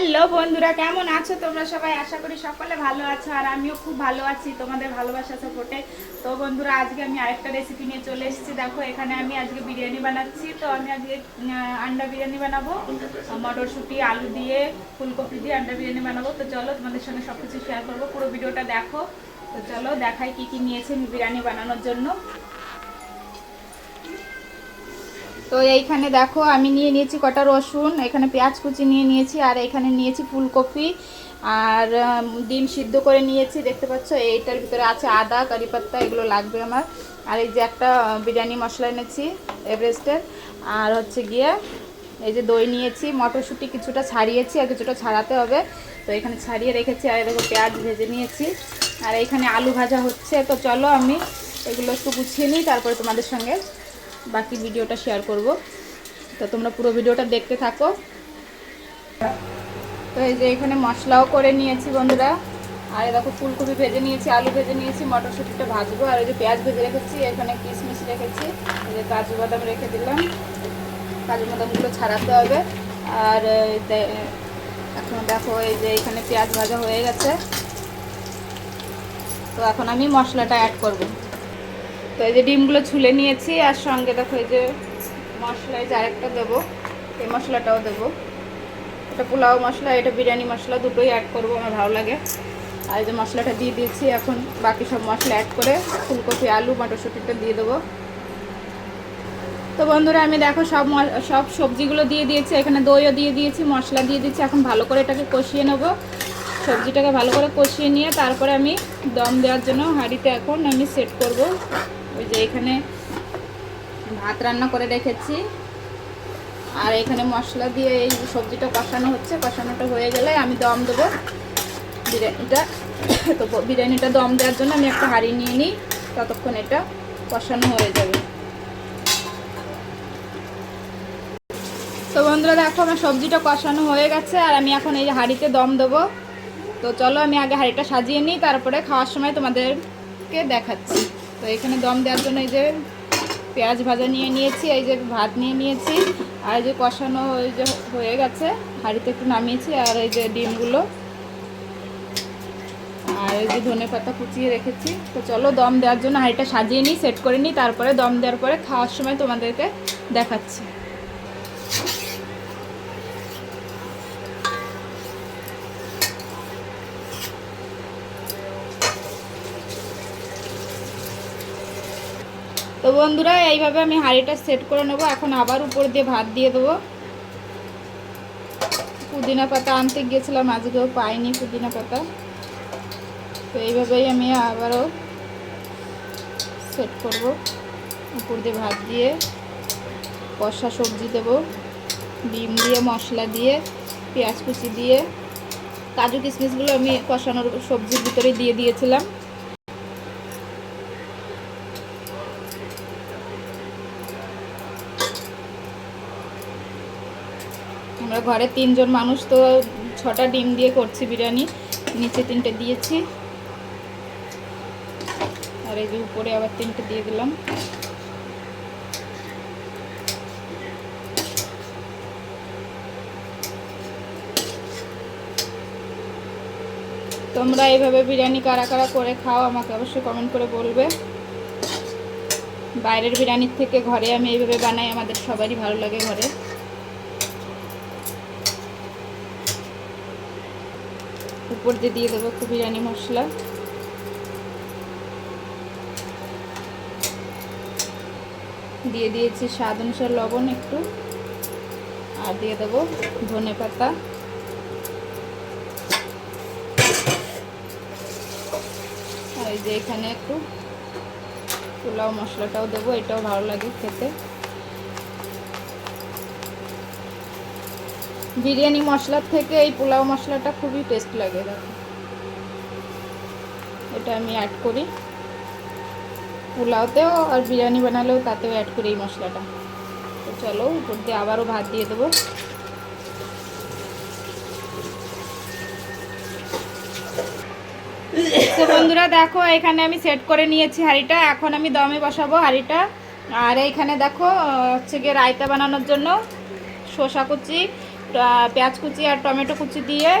Hello বন্ধুরা, কেমন আছো তোমরা সবাই? আশা করি সকলে ভালো আছো আর আমিও খুব ভালো আছি তোমাদের ভালোবাসা সাপোর্টে। তো বন্ধুরা, আজকে আমি আরেকটা রেসিপি নিয়ে চলে এসেছি। দেখো, এখানে আমি আজকে বিরিয়ানি বানাচ্ছি। তো আমি আজকে আন্ডা বিরিয়ানি বানাবো। মটরশুঁটি, আলু দিয়ে, ফুলকপি দিয়ে আন্ডা বিরিয়ানি বানাবো। তো চলো, তোমাদের সঙ্গে সব কিছু শেয়ার করব। পুরো ভিডিওটা দেখো। তো চলো, দেখাই কি কি নিয়েছি বিরিয়ানি বানানোর জন্য। তো এইখানে দেখো, আমি নিয়ে নিয়েছি কটা রসুন, এখানে পেঁয়াজ কুচি নিয়ে নিয়েছি, আর এখানে নিয়েছি ফুলকপি। আর ডিম সিদ্ধ করে নিয়েছি, দেখতে পাচ্ছ? এইটার ভিতরে আছে আদা কারি পাত্তা এগুলো লাগবে আমার। আর এই যে একটা বিরিয়ানি মশলা এনেছি, এভারেস্টের। আর হচ্ছে গিয়ে, এই যে দই নিয়েছি, মটরশুঁটি কিছুটা ছাড়িয়েছি, আর কিছুটা ছাড়াতে হবে। তো এখানে ছাড়িয়ে রেখেছি, আর দেখো পেঁয়াজ ভেজে নিয়েছি। আর এখানে আলু ভাজা হচ্ছে, তো চলো আমি এগুলো একটু গুছিয়ে নিই, তারপরে তোমাদের সঙ্গে বাকি ভিডিওটা শেয়ার করব। তো তোমরা পুরো ভিডিওটা দেখতে থাকো। তো এই যে এখানে মশলাও করে নিয়েছি বন্ধুরা। আর দেখো ফুলকপি ভেজে নিয়েছি, আলু ভেজে নিয়েছি, মটরশুঁটিটা ভাজবো। আর এই যে পেঁয়াজ ভেজে রেখেছি, এখানে কিশমিশ রেখেছি। এই যে কাজু বাদাম রেখে দিলাম। কাজু বাদামগুলো ছাড়াতে হবে। আর এখন দেখো এই যে এখানে পেঁয়াজ ভাজা হয়ে গেছে। তো এখন আমি মশলাটা অ্যাড করব। তো এই যে ডিমগুলো ছুলে নিয়েছি, আর সঙ্গে দেখো এই যে মশলা এই যে আরেকটা দেবো, এই মশলাটাও দেবো। এটা পোলাও মশলা, এটা বিরিয়ানি মশলা, দুটোই অ্যাড করব, আমার ভালো লাগে। আর এই যে মশলাটা দিয়ে দিয়েছি, এখন বাকি সব মশলা অ্যাড করে ফুলকপি, আলু, মটরশুঁটিটা দিয়ে দেবো। তো বন্ধুরা, আমি দেখো সব সব সবজিগুলো দিয়ে দিয়েছি, এখানে দইও দিয়ে দিয়েছি, মশলা দিয়ে দিয়েছি, এখন ভালো করে এটাকে কষিয়ে নেব। সবজিটাকে ভালো করে কষিয়ে নিয়ে তারপরে আমি দম দেওয়ার জন্য হাঁড়িতে এখন আমি সেট করব। ওই যে এখানে ভাত রান্না করে রেখেছি। আর এখানে মশলা দিয়ে এই সবজিটা কষানো হচ্ছে। কষানোটা হয়ে গেলে আমি দম দেবো। বিরিয়ানিটা তো বিরিয়ানিটা দম দেওয়ার জন্য আমি একটা হাঁড়ি নিয়ে নিই। ততক্ষণ এটা কষানো হয়ে যাবে। তো বন্ধুরা দেখো আমার সবজিটা কষানো হয়ে গেছে। আর আমি এখন এই হাঁড়িতে দম দেবো। তো চলো আমি আগে হাঁড়িটা সাজিয়ে নিই, তারপরে খাওয়ার সময় তোমাদেরকে দেখাচ্ছি। তো এখানে দম দেওয়ার জন্য এই যে পেঁয়াজ ভাজা নিয়ে নিয়েছি, এই যে ভাত নিয়ে নিয়েছি, আর এই যে কষানো ওই যে হয়ে গেছে, হাঁড়িতে একটু নামিয়েছি, আর এই যে ডিমগুলো। আর এই যে ধনে পাতা কুচিয়ে রেখেছি। তো চলো দম দেওয়ার জন্য হাঁড়িটা সাজিয়ে নিই, সেট করে নিই, তারপরে দম দেওয়ার পরে খাওয়ার সময় তোমাদেরকে দেখাচ্ছি। তো বন্ধুরা, এইভাবে আমি হাঁড়িটা সেট করে নেব। এখন আবার উপর দিয়ে ভাত দিয়ে দেবো। পুদিনা পাতা আনতে গিয়েছিলাম, আজকেও পাইনি পুদিনা পাতা। তো এইভাবেই আমি আবারও সেট করব। উপর দিয়ে ভাত দিয়ে কষা সবজি দেবো। ডিম দিয়ে, মশলা দিয়ে, পেঁয়াজ কুচি দিয়ে। কাজু কিশমিশগুলো আমি কষানোর সবজির ভিতরে দিয়ে দিয়েছিলাম। আমরা ঘরে তিনজন মানুষ তো ছটা ডিম দিয়ে করছি বিরিয়ানি। নিচে তিনটে দিয়েছি। আর এই যে উপরে আবার তিনটে দিয়ে দিলাম। তোমরা এইভাবে বিরিয়ানি কারা কারা করে খাও আমাকে অবশ্যই কমেন্ট করে বলবে। বাইরের বিরিয়ানির থেকে ঘরে আমি এইভাবে বানাই, আমাদের সবারই ভালো লাগে ঘরে। উপর দিয়ে দিয়ে দেবো একটু বিরিয়ানি মশলা। দিয়ে দিয়েছি স্বাদ অনুসার লবণ একটু। আর দিয়ে দেবো ধনে পাতা। আর এই যে এখানে একটু পোলাও মশলাটাও দেবো, এটাও ভালো লাগে খেতে। বিরিয়ানি মশলার থেকে এই পোলাও মশলাটা খুবই টেস্ট লাগে, দেখো। এটা আমি অ্যাড করি। পোলাওতেও আর বিরিয়ানি বানালেও তাতেও অ্যাড করি এই মশলাটা। তো চলো, উপর দিয়ে আবারও ভাত দিয়ে দেবো। তো বন্ধুরা, দেখো, এখানে আমি সেট করে নিয়েছি হাঁড়িটা। এখন আমি দমে বসাবো হাঁড়িটা। আর এইখানে দেখো হচ্ছে গিয়ে রায়তা বানানোর জন্য শসা কুচি পেঁয়াজ কুচি আর টমেটো কুচি দিয়ে,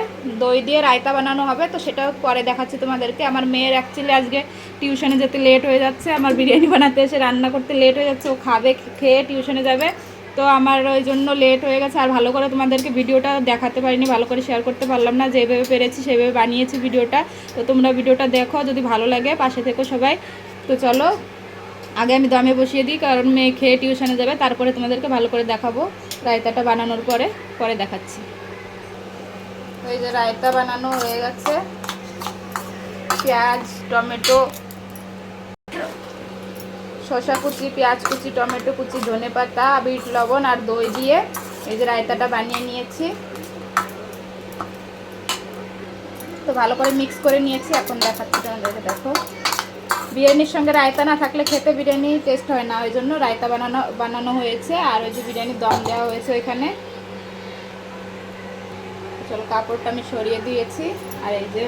দই দিয়ে রায়তা বানানো হবে। তো সেটাও পরে দেখাচ্ছি তোমাদেরকে। আমার মেয়ের অ্যাকচুয়ালি আজকে টিউশনে যেতে লেট হয়ে যাচ্ছে। আমার বিরিয়ানি বানাতে এসে রান্না করতে লেট হয়ে যাচ্ছে। ও খাবে, খেয়ে টিউশনে যাবে। তো আমার ওই জন্য লেট হয়ে গেছে। আর ভালো করে তোমাদেরকে ভিডিওটা দেখাতে পারিনি, ভালো করে শেয়ার করতে পারলাম না। যেভাবে পেরেছি, সেভাবে বানিয়েছি ভিডিওটা। তো তোমরা ভিডিওটা দেখো, যদি ভালো লাগে পাশে থেকো সবাই। তো চলো, আগে আমি দমে বসিয়ে দিই, কারণ মেয়ে খেয়ে টিউশনে যাবে। তারপরে তোমাদেরকে ভালো করে দেখাবো। রায়তাটা বানানোর পরে পরে দেখাচ্ছি। এই যে রায়তা বানানো হয়ে গেছে। পেঁয়াজ, টমেটো, শসা কুচি, পেঁয়াজ কুচি, টমেটো কুচি, ধনে পাতা, বিট, লবণ আর দই দিয়ে এই যে রায়তাটা বানিয়ে নিয়েছি। তো ভালো করে মিক্স করে নিয়েছি, এখন দেখাচ্ছি তোমাদেরকে, দেখো। বিরিয়ানির সঙ্গে রায়তা না থাকলে খেতে বিরিয়ানি টেস্ট হয় না, ওই জন্য রায়তা বানানো বানানো হয়েছে, আর ওই যে বিরিয়ানির দম দেওয়া হয়েছে ওইখানে। চলো, কাপড়টা আমি সরিয়ে দিয়েছি, আর এই যে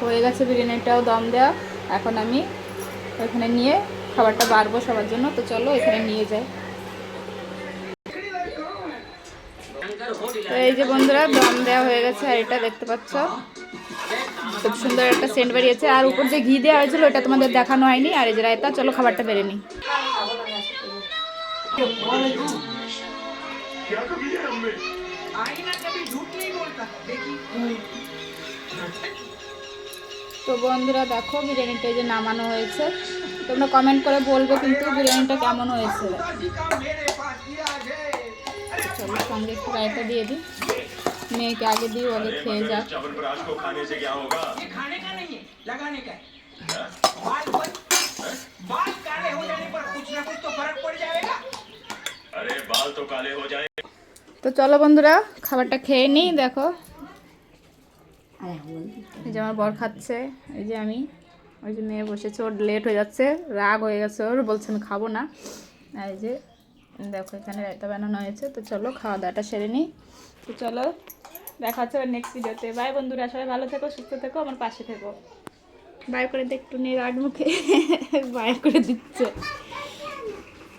হয়ে গেছে বিরিয়ানিটাও দম দেওয়া, এখন আমি ওইখানে নিয়ে খাবারটা বাড়বো সবার জন্য, তো চলো এখানে নিয়ে যাই। তো এই যে বন্ধুরা, দম দেওয়া হয়ে গেছে, আর এটা দেখতে পাচ্ছ। খুব সুন্দর একটা সেন্ট বেরিয়েছে। আর উপর যে ঘি দেওয়া হয়েছিল, ওটা তোমাদের দেখানো হয়নি। আর এই যে রায়তা, চলো খাবারটা বেড়ে নিই। তো বন্ধুরা, দেখো, বিরিয়ানিটা যে নামানো হয়েছে। তোমরা কমেন্ট করে বলবে কিন্তু বিরিয়ানিটা কেমন হয়েছে। চলো, সঙ্গে একটু রায়তা দিয়ে দিই। মেয়েকে আগে দিই বলে খেয়ে যাক তো চলো বন্ধুরা খাবারটা খেয়ে নিই দেখো এই যে আমার বর খাচ্ছে এই যে আমি। ওই যে মেয়ে বসেছে ওর লেট হয়ে যাচ্ছে রাগ হয়ে গেছে ওর বলছে আমি খাব না। এই যে দেখো এখানে রায়তা বানানো হয়েছে তো চলো খাওয়া দাওয়াটা সেরে নিই তো চলো দেখা হচ্ছে আবার নেক্সট ভিডিওতে বাই বন্ধুরা, সবাই ভালো থেকো, সুস্থ থেকো, আমার পাশে থেকো। বাই করে দে একটু নিয়ে মুখে বাই করে দিচ্ছে।